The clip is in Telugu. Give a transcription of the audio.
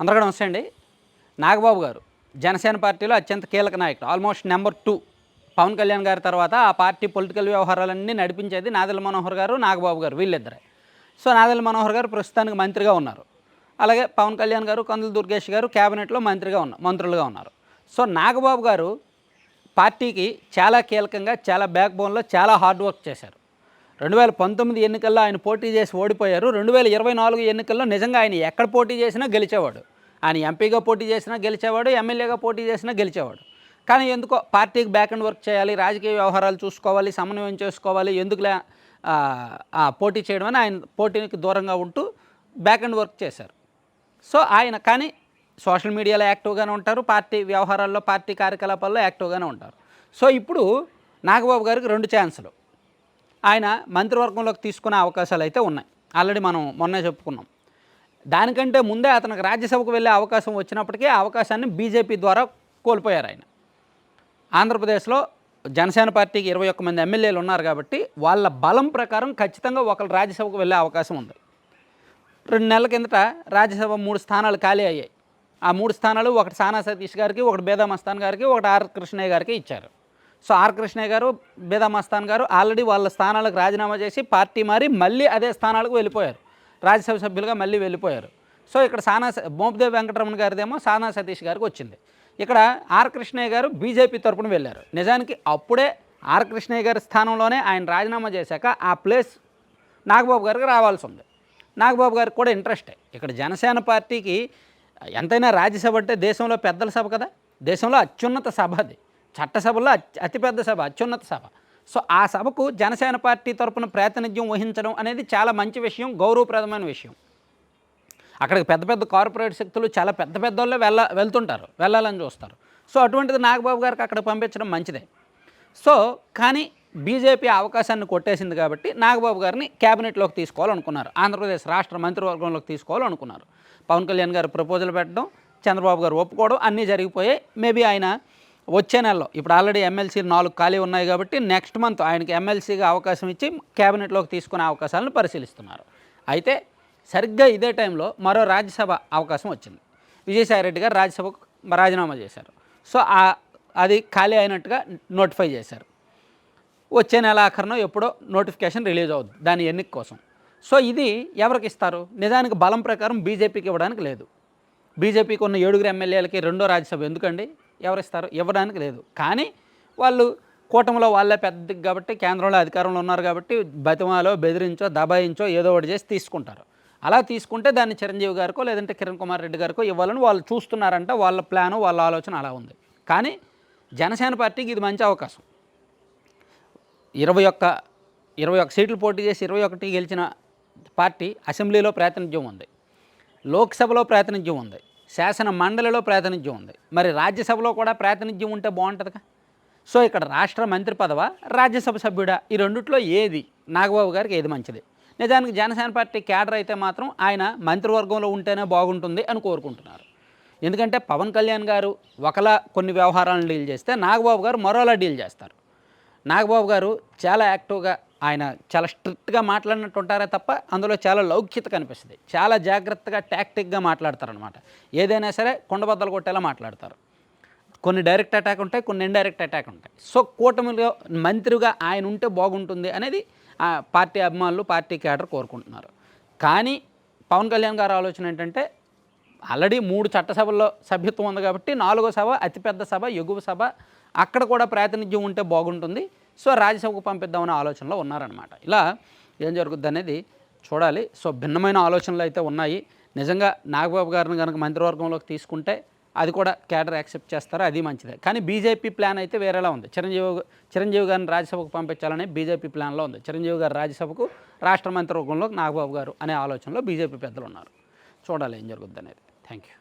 అందరికీ నమస్తే అండి. నాగబాబు గారు జనసేన పార్టీలో అత్యంత కీలక నాయకుడు almost number two. Pawan Kalyan గారి తర్వాత ఆ పార్టీ పొలిటికల్ వ్యవహారాలన్నీ నడిపించేది నాదల మనోహర్ గారు నాగబాబు గారు వీళ్ళిద్దరే. సో నాదల మనోహర్ గారు ప్రస్తుతానికి మంత్రిగా ఉన్నారు. అలాగే పవన్ కళ్యాణ్ గారు కందుల దుర్గేష్ గారు క్యాబినెట్లో మంత్రిగా ఉన్నారు మంత్రులుగా ఉన్నారు. సో నాగబాబు గారు పార్టీకి చాలా కీలకంగా చాలా బ్యాక్ బోన్లో చాలా హార్డ్ వర్క్ చేశారు. రెండు వేల పంతొమ్మిది ఎన్నికల్లో ఆయన పోటీ చేసి ఓడిపోయారు. రెండు వేల ఇరవై నాలుగు ఎన్నికల్లో నిజంగా ఆయన ఎక్కడ పోటీ చేసినా గెలిచేవాడు. ఆయన ఎంపీగా పోటీ చేసినా గెలిచేవాడు ఎమ్మెల్యేగా పోటీ చేసినా గెలిచేవాడు. కానీ ఎందుకో పార్టీకి బ్యాక్ అండ్ వర్క్ చేయాలి రాజకీయ వ్యవహారాలు చూసుకోవాలి సమన్వయం చేసుకోవాలి ఎందుకులే పోటీ చేయడం అని ఆయన పోటీకి దూరంగా ఉంటూ బ్యాక్ అండ్ వర్క్ చేశారు. సో ఆయన కానీ సోషల్ మీడియాలో యాక్టివ్గానే ఉంటారు పార్టీ వ్యవహారాల్లో పార్టీ కార్యకలాపాల్లో యాక్టివ్గానే ఉంటారు. సో ఇప్పుడు నాగబాబు గారికి రెండు ఛాన్సులు. ఆయన మంత్రివర్గంలోకి తీసుకునే అవకాశాలు అయితే ఉన్నాయి. ఆల్రెడీ మనం మొన్నే చెప్పుకున్నాం. దానికంటే ముందే అతనికి రాజ్యసభకు వెళ్ళే అవకాశం వచ్చినప్పటికీ ఆ అవకాశాన్ని బీజేపీ ద్వారా కోల్పోయారు ఆయన. ఆంధ్రప్రదేశ్లో జనసేన పార్టీకి ఇరవై ఒక్క మంది ఎమ్మెల్యేలు ఉన్నారు కాబట్టి వాళ్ళ బలం ప్రకారం ఖచ్చితంగా ఒకరు రాజ్యసభకు వెళ్ళే అవకాశం ఉంది. రెండు నెలల కిందట రాజ్యసభ మూడు స్థానాలు ఖాళీ అయ్యాయి. ఆ మూడు స్థానాలు ఒకటి సానా సతీష్ గారికి ఒకటి బేదా మస్తాన్ గారికి ఒకటి ఆర్ కృష్ణయ్య గారికి ఇచ్చారు. సో ఆర్ కృష్ణయ్య గారు బేదా మస్తాన్ గారు ఆల్రెడీ వాళ్ళ స్థానాలకు రాజీనామా చేసి పార్టీ మారి మళ్ళీ అదే స్థానాలకు వెళ్ళిపోయారు. రాజ్యసభ సభ్యులుగా మళ్ళీ వెళ్ళిపోయారు. సో ఇక్కడ సానా స- వెంకటరమణ గారిదేమో సానా సతీష్ గారికి వచ్చింది. ఇక్కడ ఆర్ కృష్ణయ్య గారు బీజేపీ తరపున వెళ్ళారు. నిజానికి అప్పుడే ఆర్ కృష్ణయ్య గారి స్థానంలోనే ఆయన రాజీనామా చేశాక ఆ ప్లేస్ నాగబాబు గారికి రావాల్సి ఉంది. నాగబాబు గారికి కూడా ఇంట్రెస్టే. ఇక్కడ జనసేన పార్టీకి ఎంతైనా రాజ్యసభ అంటే దేశంలో పెద్దల సభ కదా? దేశంలో అత్యున్నత సభ అది. చట్టసభలో అతి అతిపెద్ద సభ అత్యున్నత సభ. సో ఆ సభకు జనసేన పార్టీ తరపున ప్రాతినిధ్యం వహించడం అనేది చాలా మంచి విషయం గౌరవప్రదమైన విషయం. అక్కడికి పెద్ద పెద్ద కార్పొరేట్ శక్తులు చాలా పెద్ద పెద్ద వాళ్ళే వెళ్ళ వెళ్తుంటారు వెళ్ళాలని చూస్తారు. సో అటువంటిది నాగబాబు గారికి అక్కడ పంపించడం మంచిదే. సో కానీ బీజేపీ అవకాశాన్ని కొట్టేసింది కాబట్టి నాగబాబు గారిని క్యాబినెట్లోకి తీసుకోవాలనుకున్నారు. ఆంధ్రప్రదేశ్ రాష్ట్ర మంత్రివర్గంలోకి తీసుకోవాలనుకున్నారు. పవన్ కళ్యాణ్ గారు ప్రపోజల్ పెట్టడం చంద్రబాబు గారు ఒప్పుకోవడం అన్నీ జరిగిపోయాయి. మేబీ ఆయన వచ్చే నెలలో. ఇప్పుడు ఆల్రెడీ ఎమ్మెల్సీ నాలుగు ఖాళీ ఉన్నాయి కాబట్టి నెక్స్ట్ మంత్ ఆయనకి ఎమ్మెల్సీగా అవకాశం ఇచ్చి క్యాబినెట్లోకి తీసుకునే అవకాశాలను పరిశీలిస్తున్నారు. అయితే సరిగ్గా ఇదే టైంలో మరో రాజ్యసభ అవకాశం వచ్చింది. విజయసాయి రెడ్డి గారు రాజ్యసభకు రాజీనామా చేశారు. సో ఆ- అది ఖాళీ అయినట్టుగా నోటిఫై చేశారు. వచ్చే నెల ఆఖరినో ఎప్పుడో నోటిఫికేషన్ రిలీజ్ అవుద్ది దాని ఎన్నిక కోసం. సో ఇది ఎవరికి ఇస్తారు? నిజానికి బలం ప్రకారం బీజేపీకి ఇవ్వడానికి లేదు. బీజేపీకి ఉన్న ఏడుగురు ఎమ్మెల్యేలకి రెండో రాజ్యసభ ఎందుకండి? ఎవరిస్తారు? ఇవ్వడానికి లేదు. కానీ వాళ్ళు కూటమిలో వాళ్ళే పెద్ద కాబట్టి కేంద్రంలో అధికారంలో ఉన్నారు కాబట్టి బతిమాలో బెదిరించో దబాయించో ఏదో ఒకటి చేసి తీసుకుంటారు. అలా తీసుకుంటే దాన్ని చిరంజీవి గారికో లేదంటే కిరణ్ కుమార్ రెడ్డి గారికో ఇవ్వాలని వాళ్ళు చూస్తున్నారంట. వాళ్ళ ప్లాను వాళ్ళ ఆలోచన అలా ఉంది. కానీ జనసేన పార్టీకి ఇది మంచి అవకాశం. ఇరవై ఒక్క ఇరవై ఒక్క సీట్లు పోటీ చేసి ఇరవై ఒకటి గెలిచిన పార్టీ అసెంబ్లీలో ప్రాతినిధ్యం ఉంది. లోక్సభలో ప్రాతినిధ్యం ఉంది. శాసన మండలిలో ప్రాతినిధ్యం ఉంది. మరి రాజ్యసభలో కూడా ప్రాతినిధ్యం ఉంటే బాగుంటుందిగా? సో ఇక్కడ రాష్ట్ర మంత్రి పదవ రాజ్యసభ సభ్యుడా? ఈ రెండిట్లో ఏది? నాగబాబు గారికి ఏది మంచిది? నిజానికి జనసేన పార్టీ కేడర్ అయితే మాత్రం ఆయన మంత్రివర్గంలో ఉంటేనే బాగుంటుంది అని కోరుకుంటున్నారు. ఎందుకంటే పవన్ కళ్యాణ్ గారు ఒకలా కొన్ని వ్యవహారాలను డీల్ చేస్తే నాగబాబు గారు మరోలా డీల్ చేస్తారు. నాగబాబు గారు చాలా యాక్టివ్గా ఆయన చాలా స్ట్రిక్ట్గా మాట్లాడినట్టు ఉంటారే తప్ప అందులో చాలా లౌక్యత కనిపిస్తుంది. చాలా జాగ్రత్తగా టాక్టిక్గా మాట్లాడతారనమాట ఏదైనా సరే కొండబద్దలు కొట్టేలా మాట్లాడతారు. కొన్ని డైరెక్ట్ అటాక్ ఉంటాయి కొన్ని ఇండైరెక్ట్ అటాక్ ఉంటాయి. సో కూటమిలో మంత్రిగా ఆయన ఉంటే బాగుంటుంది అనేది ఆ పార్టీ అభిమానులు పార్టీ క్యాడర్ కోరుకుంటున్నారు. కానీ పవన్ కళ్యాణ్ గారి ఆలోచన ఏంటంటే ఆల్రెడీ మూడు చట్టసభల్లో సభ్యత్వం ఉంది కాబట్టి నాలుగో సభ అతిపెద్ద సభ ఎగువ సభ అక్కడ కూడా ప్రాతినిధ్యం ఉంటే బాగుంటుంది. సో రాజ్యసభకు పంపిద్దామనే ఆలోచనలో ఉన్నారనమాట ఇలా ఏం జరుగుద్ది అనేది చూడాలి. సో భిన్నమైన ఆలోచనలు అయితే ఉన్నాయి. నిజంగా నాగబాబు గారిని కనుక మంత్రివర్గంలోకి తీసుకుంటే అది కూడా కేడర్ యాక్సెప్ట్ చేస్తారో? అది మంచిదే. కానీ బీజేపీ ప్లాన్ అయితే వేరేలా ఉంది. చిరంజీవి చిరంజీవి గారిని రాజ్యసభకు పంపించాలని బీజేపీ ప్లాన్లో ఉంది. చిరంజీవి గారు రాజ్యసభకు రాష్ట్ర మంత్రివర్గంలో నాగబాబు గారు అనే ఆలోచనలో బీజేపీ పెద్దలు ఉన్నారు. చూడాలి ఏం జరుగుద్ది అనేది. Thank you